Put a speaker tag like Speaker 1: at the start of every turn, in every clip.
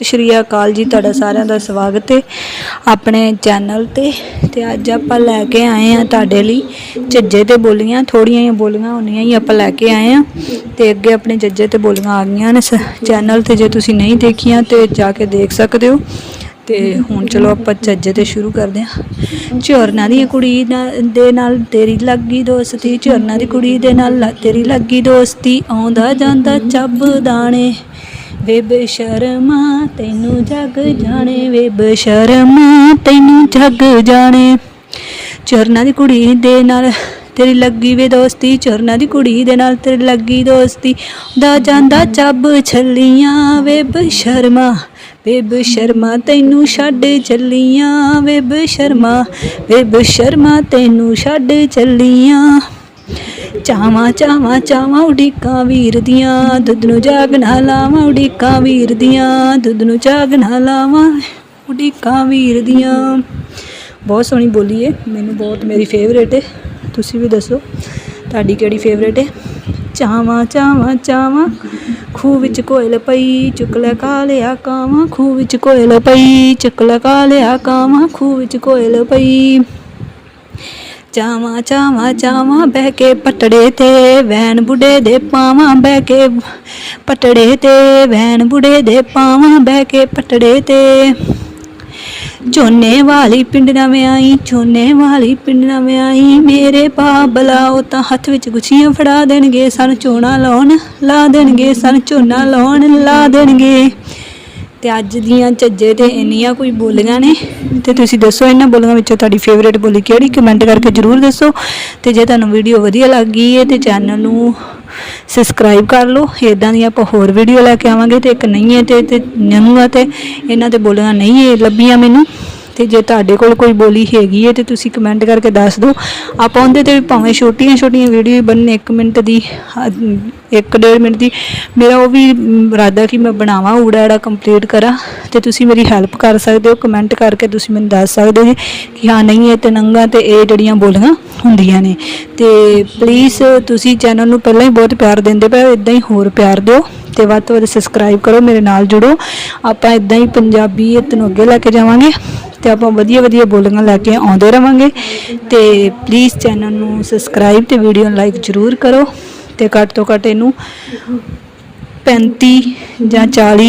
Speaker 1: ਸਤਿ ਸ਼੍ਰੀ ਅਕਾਲ ਜੀ, ਤੁਹਾਡਾ ਸਾਰਿਆਂ ਦਾ ਸਵਾਗਤ ਹੈ ਆਪਣੇ ਚੈਨਲ ਤੇ। ਤੇ ਅੱਜ ਆਪਾਂ ਲੈ ਕੇ ਆਏ ਆ ਤੁਹਾਡੇ ਲਈ ਝੱਜੇ ਤੇ ਬੋਲੀਆਂ ਥੋੜੀਆਂ ਜਿਹੀਆਂ ਬੋਲੀਆਂ ਹੁੰਦੀਆਂ ਹੀ ਆਪਾਂ ਲੈ ਕੇ ਆਏ ਆ ਤੇ ਅੱਗੇ ਆਪਣੇ ਝੱਜੇ ਤੇ ਬੋਲੀਆਂ ਆ ਗਈਆਂ ਨੇ ਚੈਨਲ ਤੇ ਜੇ ਤੁਸੀਂ ਨਹੀਂ ਦੇਖੀਆਂ ਤੇ ਜਾ ਕੇ ਦੇਖ ਸਕਦੇ ਹੋ। ਤੇ ਹੁਣ ਚਲੋ ਆਪਾਂ ਝੱਜੇ ਤੇ ਸ਼ੁਰੂ ਕਰਦੇ ਹਾਂ। ਝੋਰਨਾ ਦੀ ਕੁੜੀ ਦੇ ਨਾਲ ਤੇਰੀ ਲੱਗੀ ਦੋਸਤੀ, ਝੋਰਨਾ ਦੀ ਕੁੜੀ ਦੇ ਨਾਲ ਤੇਰੀ ਲੱਗੀ ਦੋਸਤੀ, ਆਉਂਦਾ ਜਾਂਦਾ ਚੱਬ ਦਾਣੇ। ਵੇ ਬੇਸ਼ਰਮਾ ਤੈਨੂੰ ਜਗ ਜਾਣੇ ਵੇ ਬੇਸ਼ਰਮਾ ਤੈਨੂੰ ਜਗ ਜਾਣੇ। ਚਰਨਾ ਦੀ ਕੁੜੀ ਦੇ ਨਾਲ ਤੇਰੀ ਲੱਗੀ ਵੇ ਦੋਸਤੀ, ਚਰਨਾ ਦੀ ਕੁੜੀ ਦੇ ਨਾਲ ਤੇਰੀ ਲੱਗੀ ਦੋਸਤੀ। ਦਾ ਜਾਂਦਾ ਚੱਬ ਛੱਲੀਆਂ ਵੇ ਬੇਸ਼ਰਮਾ ਬੇਬ ਸ਼ਰਮਾ, ਤੈਨੂੰ ਛੱਡ ਚੱਲੀਆਂ ਬੇਬ ਸ਼ਰਮਾ ਬੇਬ ਸ਼ਰਮਾ, ਤੈਨੂੰ ਛੱਡ ਚੱਲੀਆਂ ਚਾਵਾਂ ਚਾਵਾਂ ਚਾਵਾਂ ਉਡੀਕਾਂ ਵੀਰ ਦੀਆਂ। ਦੁੱਧ ਨੂੰ ਜਾਗਣਾ ਲਾਵਾਂ, ਉਡੀਕਾਂ ਵੀਰ ਦੀਆਂ। ਦੁੱਧ ਨੂੰ ਜਾਗਣਾ ਲਾਵਾਂ, ਉਡੀਕਾਂ ਵੀਰ ਦੀਆਂ। ਬਹੁਤ ਸੋਹਣੀ ਬੋਲੀ ਹੈ ਮੈਨੂੰ ਬਹੁਤ ਮੇਰੀ ਫੇਵਰੇਟ ਹੈ ਤੁਸੀਂ ਵੀ ਦੱਸੋ, ਤੁਹਾਡੀ ਕਿਹੜੀ ਫੇਵਰੇਟ ਹੈ ਚਾਵਾਂ ਚਾਵਾਂ ਚਾਵਾਂ, ਖੂਹ ਵਿੱਚ ਕੋਇਲ ਪਈ, ਚੁੱਕ ਲੈ ਕਾਲਿਆ ਕਾਵਾਂ, ਖੂਹ ਵਿੱਚ ਕੋਇਲ ਪਈ, ਚੁੱਕ ਲੈ ਕਾਲਿਆ ਕਾਵਾਂ, ਖੂਹ ਵਿੱਚ ਕੋਇਲ ਪਈ। ਚਾਵਾਂ ਚਾਵਾਂ ਚਾਵਾਂ ਬਹਿ ਕੇ ਪਟੜੇ ਤੇ ਵੈਣ ਬੁੱਢੇ ਦੇ ਪਾਵਾਂ ਬਹਿ ਕੇ, ਪਟੜੇ ਤੇ ਵੈਣ ਬੁੱਢੇ ਦੇ ਪਾਵਾਂ ਬਹਿ ਕੇ ਪਟੜੇ ਤੇ। ਝੋਨੇ ਵਾਲੀ ਪਿੰਡ ਨਾ ਆਈ, ਝੋਨੇ ਵਾਲੀ ਪਿੰਡ ਨਵੇਂ ਆਈ, ਮੇਰੇ ਬਾਬਲਾ ਉਹ ਤਾਂ ਹੱਥ ਵਿੱਚ ਗੁੱਛੀਆਂ ਫੜਾ ਦੇਣਗੇ, ਸਾਨੂੰ ਝੋਨਾ ਲਾਉਣ, ਲਾ ਦੇਣਗੇ, ਸਾਨੂੰ ਝੋਨਾ ਲਾਉਣ, ਲਾ ਦੇਣਗੇ। ਤੇ ਅੱਜ ਦੀਆਂ ਝੱਜੇ ਤੇ ਇੰਨੀਆਂ ਕੋਈ ਬੋਲੀਆਂ ਨੇ। ਤੇ ਤੁਸੀਂ ਦੱਸੋ ਇਹਨਾਂ ਬੋਲੀਆਂ ਵਿੱਚੋਂ ਤੁਹਾਡੀ ਫੇਵਰੇਟ ਬੋਲੀ ਕਿਹੜੀ? ਕਮੈਂਟ ਕਰਕੇ ਜਰੂਰ ਦੱਸੋ। ਤੇ ਜੇ ਤੁਹਾਨੂੰ ਵੀਡੀਓ ਵਧੀਆ ਲੱਗੀ ਹੈ ਤੇ ਚੈਨਲ ਨੂੰ ਸਬਸਕ੍ਰਾਈਬ ਕਰ ਲਓ। ਇਦਾਂ ਦੀ ਆਪਾਂ ਹੋਰ ਵੀਡੀਓ ਲੈ ਕੇ ਆਵਾਂਗੇ ਤੇ ਇੱਕ ਨਹੀਂ ਹੈ ਤੇ ਤੇ ਨਨੂਆ ਤੇ ਇਹਨਾਂ ਤੇ ਬੋਲੀਆਂ ਨਹੀਂ ਲੱਭੀਆਂ ਮੈਨੂੰ। ਤੇ ਜੇ ਤੁਹਾਡੇ ਕੋਲ ਕੋਈ ਬੋਲੀ ਹੈਗੀ ਹੈ ਤੇ ਤੁਸੀਂ ਕਮੈਂਟ ਕਰਕੇ ਦੱਸ ਦਿਓ। ਆਪਾਂ ਉਹਦੇ ਤੇ ਵੀ ਭਾਵੇਂ ਛੋਟੀਆਂ ਛੋਟੀਆਂ ਵੀਡੀਓ ਬਣਨ 1 ਮਿੰਟ ਦੀ 1.5 ਮਿੰਟ ਦੀ। ਮੇਰਾ ਉਹ ਵੀ ਮ, ਇਰਾਦਾ ਕਿ ਮੈਂ ਬਣਾਵਾਂ ਊੜਾ ਐੜਾ ਕੰਪਲੀਟ ਕਰਾਂ ਤੇ ਤੁਸੀਂ ਮੇਰੀ ਹੈਲਪ ਕਰ ਸਕਦੇ ਹੋ ਕਮੈਂਟ ਕਰਕੇ ਤੁਸੀਂ ਮੈਨੂੰ ਦੱਸ ਸਕਦੇ ਜੀ ਕਿ ਹਾਂ ਨਹੀਂ ਇਹ ਤਨੰਗਾ ਨੰਗਾ ਤੇ ਇਹ ਜਿਹੜੀਆਂ ਬੋਲੀਆਂ ਹੁੰਦੀਆਂ ਨੇ। ਤੇ ਪਲੀਜ਼ ਤੁਸੀਂ ਚੈਨਲ ਨੂੰ ਪਹਿਲਾਂ ਹੀ ਬਹੁਤ ਪਿਆਰ ਦਿੰਦੇ ਪਏ ਇਦਾਂ ਹੀ ਹੋਰ ਪਿਆਰ ਦਿਓ ਤੇ ਵੱਧ ਤੋਂ ਵੱਧ ਸਬਸਕ੍ਰਾਈਬ ਕਰੋ ਮੇਰੇ ਨਾਲ ਜੁੜੋ। ਆਪਾਂ ਇਦਾਂ ਹੀ ਪੰਜਾਬੀਅਤ ਨੂੰ ਅੱਗੇ ਲੈ ਕੇ ਜਾਵਾਂਗੇ। ਤੇ ਆਪਾਂ ਵਧੀਆ ਵਧੀਆ ਬੋਲੀਆਂ ਲੈ ਕੇ ਆਉਂਦੇ ਰਵਾਂਗੇ। ਤੇ ਪਲੀਜ਼ ਚੈਨਲ ਨੂੰ ਸਬਸਕ੍ਰਾਈਬ ਤੇ ਵੀਡੀਓ ਨੂੰ ਲਾਈਕ ਜ਼ਰੂਰ ਕਰੋ ਤੇ ਘੱਟ ਤੋਂ ਘੱਟ ਇਹਨੂੰ 35 ਜਾਂ 40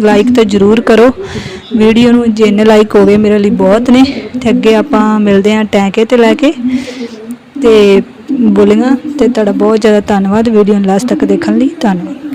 Speaker 1: ਲਾਈਕ ਤਾਂ ਜ਼ਰੂਰ ਕਰੋ। ਵੀਡੀਓ ਨੂੰ ਜਿੰਨੇ ਲਾਈਕ ਹੋਵੇ ਮੇਰੇ ਲਈ ਬਹੁਤ ਨੇ। ਤੇ ਅੱਗੇ ਆਪਾਂ ਮਿਲਦੇ ਹਾਂ ਟੈਂਕੇ ਤੇ ਲੈ ਕੇ। ਤੇ ਬੋਲੀਆਂ ਤੇ ਤੁਹਾਡਾ ਬਹੁਤ ਜ਼ਿਆਦਾ ਧੰਨਵਾਦ। ਵੀਡੀਓ ਨੂੰ ਲਾਸਟ ਤੱਕ ਦੇਖਣ ਲਈ ਧੰਨਵਾਦ।